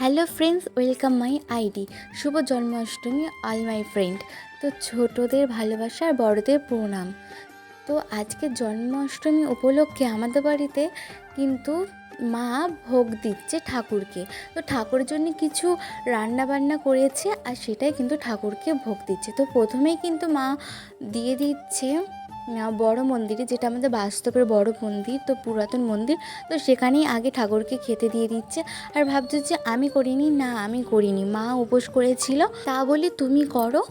Hello friends welcome my ID Shubho Janmashtami all my friend তো ছোটদের ভালোবাসা আর বড়দের প্রণাম। তো আজকে জন্মাষ্টমী উপলক্ষে আমাদের বাড়িতে কিন্তু মা ভোগ দিচ্ছে ঠাকুরকে। তো ঠাকুরের জন্য কিছু রান্না বান্না করেছে আর সেটাই কিন্তু ঠাকুরকে ভোগ দিচ্ছে। তো প্রথমেই কিন্তু মা দিয়ে দিচ্ছে বড় মন্দিরে, যেটা আমাদের বাস্তবের বড় মন্দির, তো পুরাতন মন্দির, তো সেখানেই আগে ঠাকুরকে খেতে দিয়ে দিচ্ছে। আর ভাবছে যে আমি করিনি, না আমি করিনি, মা উপোস করেছিল। তা বলে, তুমি করো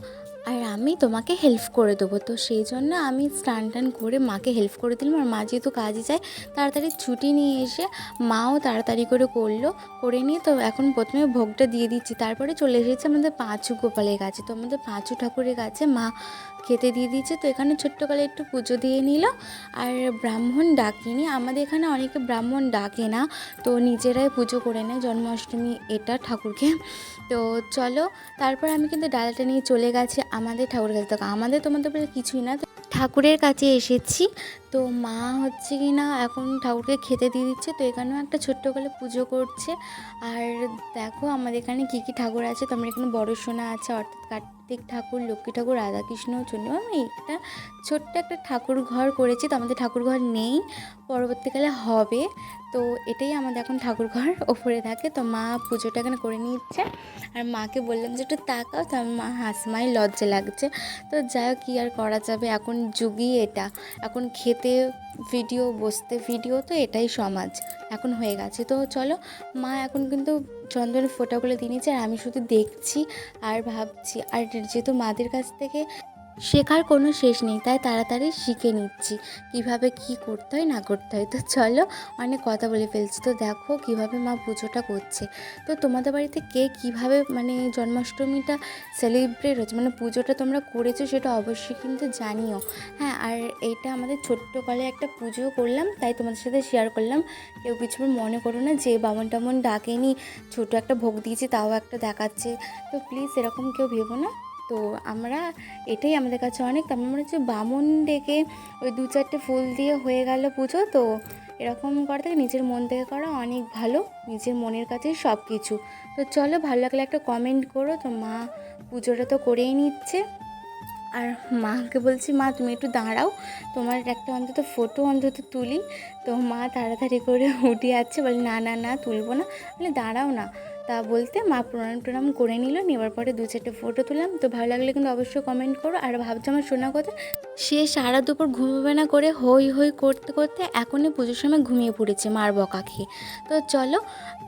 আর আমি তোমাকে হেল্প করে দেবো। তো সেই জন্য আমি স্নান টান করে মাকে হেল্প করে দিলাম। আর মা যেহেতু কাজে যায়, তাড়াতাড়ি ছুটি নিয়ে এসে মাও তাড়াতাড়ি করে করল, করে নিয়ে তো এখন প্রথমে ভোগটা দিয়ে দিচ্ছি। তারপরে চলে এসেছে আমাদের পাঁচু গোপালের কাছে। তো আমাদের পাঁচু ঠাকুরের কাছে মা খেতে দিয়ে দিচ্ছে তো এখানে ছোট্টকালে একটু পুজো দিয়ে নিল। আর ব্রাহ্মণ ডাকিনি। আমাদের এখানে অনেকে ব্রাহ্মণ ডাকে না। তো নিজেরাই পুজো করে নেয়। জন্মাষ্টমী এটা ঠাকুরকে। তো চলো, তারপর আমি কিন্তু ডালাটা নিয়ে চলে গেছি। আমাদের ঠাকুরের কাছে তো আমাদের তোমাদের বলে কিছুই না। ঠাকুরের কাছে এসেছি। তো মা হচ্ছে কি না, এখন ঠাকুরকে খেতে দিয়ে দিচ্ছে। তো এখানেও একটা ছোট্ট করে পুজো করছে। আর দেখো আমাদের এখানে কী কী ঠাকুর আছে। তো আমার এখানে বড় সোনা আছে, অর্থাৎ কার্তিক ঠাকুর, লক্ষ্মী ঠাকুর, রাধাকৃষ্ণ চন্দ্রমা আমি একটা ছোট্ট একটা ঠাকুর ঘর করেছি। তো আমাদের ঠাকুর ঘর নেই। পরবর্তীকালে হবে। তো এটাই আমাদের এখন ঠাকুর ঘর ওপরে থাকে। তো মা পুজোটা এখানে করে নিচ্ছে আর মাকে বললাম যে একটু তাকাও, তো মা হাসমাই লজ্জা লাগছে। তো যাই হোক, কী আর করা যাবে? এখন যুগই এটা। এখন খেতে ভিডিও বসতে ভিডিও তো এটাই সমাজ। এখন হয়ে গেছে। তো চলো, মা এখন কিন্তু চন্দনের ফোঁটাগুলো দিয়ে নিচ্ছে আর আমি শুধু দেখছি আর ভাবছি। আর যেহেতু মাদের কাছ থেকে শেখার কোনো শেষ নেই, তাই তাড়াতাড়ি শিখে নিচ্ছি। কীভাবে কি করতে হয়, না করতে হয়, তো চলো অনেক কথা বলে ফেলছি। তো দেখো কীভাবে মা পুজোটা করছে। তো তোমাদের বাড়িতে কে কীভাবে মানে জন্মাষ্টমীটা সেলিব্রেট হচ্ছে মানে পুজোটা তোমরা করেছ সেটা অবশ্যই কিন্তু জানিও। হ্যাঁ আর এইটা আমাদের ছোট্ট কালে একটা পুজো করলাম, তাই তোমাদের সাথে শেয়ার করলাম। কেউ কিছু মনে করো না যে বামন টামন ডাকেনি, ছোটো একটা ভোগ দিয়েছি, তাও একটা দেখাচ্ছে। তো প্লিজ এরকম কেউ ভেবো না। তো আমরা এটাই আমাদের কাছে অনেক তো আমরা হচ্ছে বামন ডেকে ওই দু চারটে ফুল দিয়ে হয়ে গেল পুজো। তো এরকম করা থেকে, নিজের মন থেকে করা অনেক ভালো, নিজের মনের কাছেই সব কিছু তো চলো ভালো লাগলে একটা কমেন্ট করো। তো মা পুজোটা তো করেই নিচ্ছে। আর মাকে বলছি, মা, তুমি একটু দাঁড়াও। তোমার একটা অন্তত ফটো অন্তত তুলি। তো মা তাড়াতাড়ি করে উঠে যাচ্ছে। বলে, না না না, তুলবো না। বলে, দাঁড়াও না। তা বলতে মা প্রণাম টনাম করে নিল নেওয়ার পরে দু চারটে ফটো তুললাম। তো ভালো লাগলে কিন্তু অবশ্যই কমেন্ট করো। আর ভাবছ আমার শোনা কথা, সে সারা দুপুর ঘুমোবে না করে হই হই করতে করতে এখনই পুজোর সময় ঘুমিয়ে পড়েছে মার বকা খেয়ে তো চলো,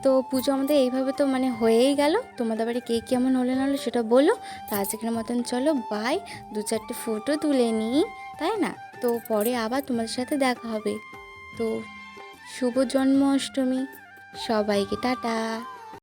তো পুজো আমাদের এইভাবে তো মানে হয়েই গেল। তোমাদের বাড়ি কে কেমন হলো না হলো সেটা বলো। তো আজকের মতন চলো বাই দু চারটে ফটো তুলে নিই, তাই না? তো পরে আবার তোমাদের সাথে দেখা হবে। তো শুভ জন্মাষ্টমী, সবাইকে টাটা।